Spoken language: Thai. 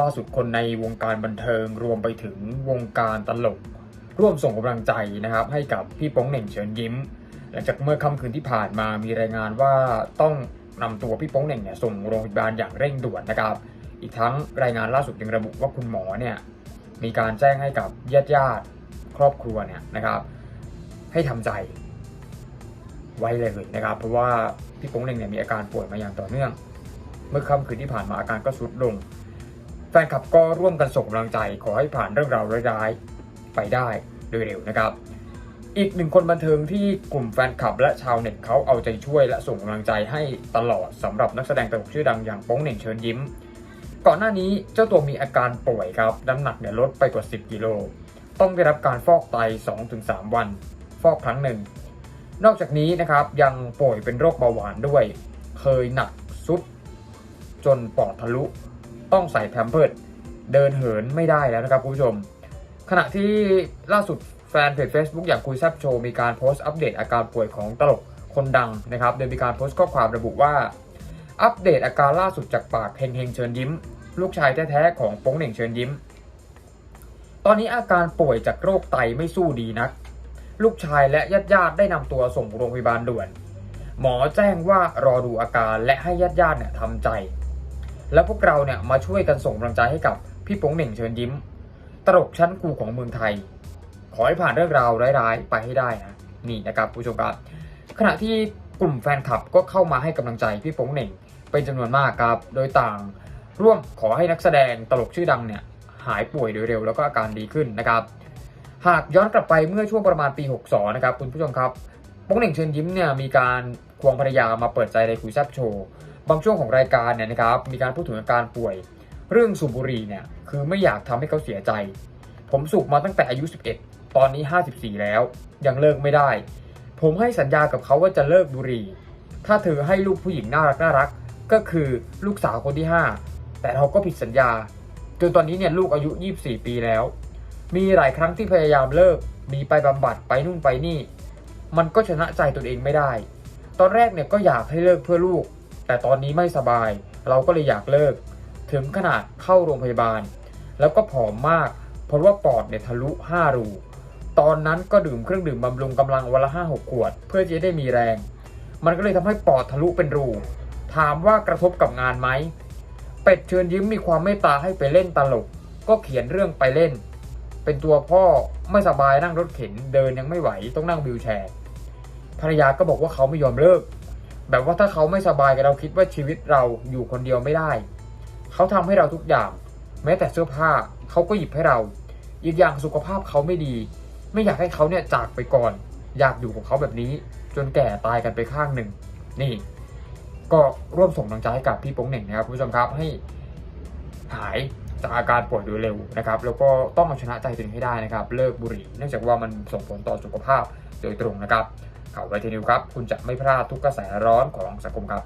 ล่าสุดคนในวงการบันเทิงรวมไปถึงวงการตลก ร่วมส่งกำลังใจนะครับ ให้กับพี่ป้งเหน่งเชิญยิ้ม หลังจากเมื่อค่ำคืนที่ผ่านมามีรายงานว่าต้องนำตัวพี่ป้งเหน่งเนี่ยส่งโรงพยาบาลอย่างเร่งด่วนนะครับ อีกทั้งรายงานล่าสุดยังระบุว่าคุณหมอเนี่ยมีการแจ้งให้กับญาติญาติครอบครัวเนี่ยนะครับ ให้ทำใจไว้เลยนะครับ เพราะว่าพี่ป้งเหน่งเนี่ยมีอาการป่วยมาอย่างต่อเนื่อง เมื่อค่ำคืนที่ผ่านมาอาการก็ทรุดลง แฟนคลับก็ร่วมกันส่งกำลังใจขอให้ผ่านเรื่องราวร้ายๆไปได้โดยเร็วนะครับ อีกหนึ่งคนบันเทิงที่กลุ่มแฟนคลับและชาวเน็ตเขาเอาใจช่วยและส่งกำลังใจให้ตลอดสำหรับนักแสดงตลกชื่อดังอย่างโป้งเหน่งเชิญยิ้ม ก่อนหน้านี้เจ้าตัวมีอาการป่วยครับน้ำหนักเนี่ยลดไปกว่า 10 กิโล ต้องได้รับการฟอกไต 2-3 วัน ฟอกครั้งหนึ่ง นอกจากนี้นะครับยังป่วยเป็นโรคเบาหวานด้วย เคยหนักสุดจนปอดทะลุ ต้องใส่แพมเพิร์ดเดินเหินไม่ได้แล้วนะครับคุณผู้ชม ขณะที่ล่าสุดแฟนเพจ Facebook อย่างคุยแซบโชว์ มีการโพสต์อัปเดตอาการป่วยของตลกคนดังนะครับ โดยมีการโพสต์ข้อความระบุว่า อัปเดตอาการล่าสุดจากปากเฮงเฮงเชิญยิ้ม ลูกชายแท้ๆของโป้งเหน่งเชิญยิ้ม ตอนนี้อาการป่วยจากโรคไตไม่สู้ดีนัก ลูกชายและญาติๆได้นำตัวส่งโรงพยาบาลด่วน หมอแจ้งว่ารอดูอาการและให้ญาติๆเนี่ยทำใจ แล้วพวกเราเนี่ยมาช่วยกันส่งกำลังใจให้กับพี่โป้งเหน่งเชิญยิ้ม ตลกชั้นครูของเมืองไทย ขอให้ผ่านเรื่องราวร้ายๆ ไปให้ได้นะนี่นะครับผู้ชมครับขณะที่กลุ่มแฟนคลับก็เข้ามาให้กำลังใจพี่โป้งเหน่งเป็นจำนวนมากครับ โดยต่างร่วมขอให้นักแสดงตลกชื่อดังเนี่ยหายป่วยโดยเร็วแล้วก็อาการดีขึ้นนะครับ หากย้อนกลับไปเมื่อช่วงประมาณปี 62 นะครับคุณผู้ชมครับโป้งเหน่งเชิญยิ้มเนี่ยมีการควงภรรยามาเปิดใจในคุยแซบโชว์ บางช่วงของรายการเนี่ยนะครับมีการพูดถึงอาการป่วย เรื่องสูบบุหรี่เนี่ยคือไม่อยากทำให้เขาเสียใจ ผมสูบมาตั้งแต่อายุ 11 ตอนนี้ 54 แล้ว ยังเลิกไม่ได้ ผมให้สัญญากับเขาว่าจะเลิกบุหรี่ ถ้าเธอให้ลูกผู้หญิงน่ารักน่ารัก ก็คือลูกสาวคนที่ 5 แต่เราก็ผิดสัญญา จนตอนนี้เนี่ยลูกอายุ 24 ปีแล้ว มีหลายครั้งที่พยายามเลิก มีไปบำบัดไปนู่นไปนี่ มันก็ชนะใจตนเองไม่ได้ ตอนแรกเนี่ยก็อยากให้เลิกเพื่อลูก แต่ตอนนี้ไม่สบาย เราก็เลยอยากเลิก ถึงขนาดเข้าโรงพยาบาล แล้วก็ผอมมาก เพราะว่าปอดเนี่ยทะลุ 5 รู ตอนนั้นก็ดื่มเครื่องดื่มบำรุงกำลังวันละ5-6ขวด เพื่อจะได้มีแรง มันก็เลยทำให้ปอดทะลุเป็นรู ถามว่ากระทบกับงานไหม เป็ดเชิญยิ้มมีความเมตตาให้ไปเล่นตลก ก็เขียนเรื่องไปเล่น เป็นตัวพ่อไม่สบายนั่งรถเข็นเดินยังไม่ไหวต้องนั่งวิวแชร์ภรรยาก็บอกว่าเขาไม่ยอมเลิก แบบว่าถ้าเขาไม่สบายกับเราคิดว่าชีวิตเราอยู่คนเดียวไม่ได้ เขาทำให้เราทุกอย่าง แม้แต่เสื้อผ้าเขาก็หยิบให้เรา อีกอย่างสุขภาพเขาไม่ดี ไม่อยากให้เขาเนี่ยจากไปก่อน อยากอยู่กับเขาแบบนี้ จนแก่ตายกันไปข้างหนึ่ง นี่ ก็ร่วมส่งกำลังใจให้กับพี่โป้งเหน่งนะครับคุณผู้ชมครับให้หายจากอาการป่วยโดยเร็วนะครับ แล้วก็ต้องเอาชนะใจตัวเองให้ได้นะครับ เลิกบุหรี่ เนื่องจากว่ามันส่งผลต่อสุขภาพโดยตรงนะครับ ข่าวไวทีนิวครับ คุณจะไม่พลาดทุกกระแสร้อนของสังคมครับ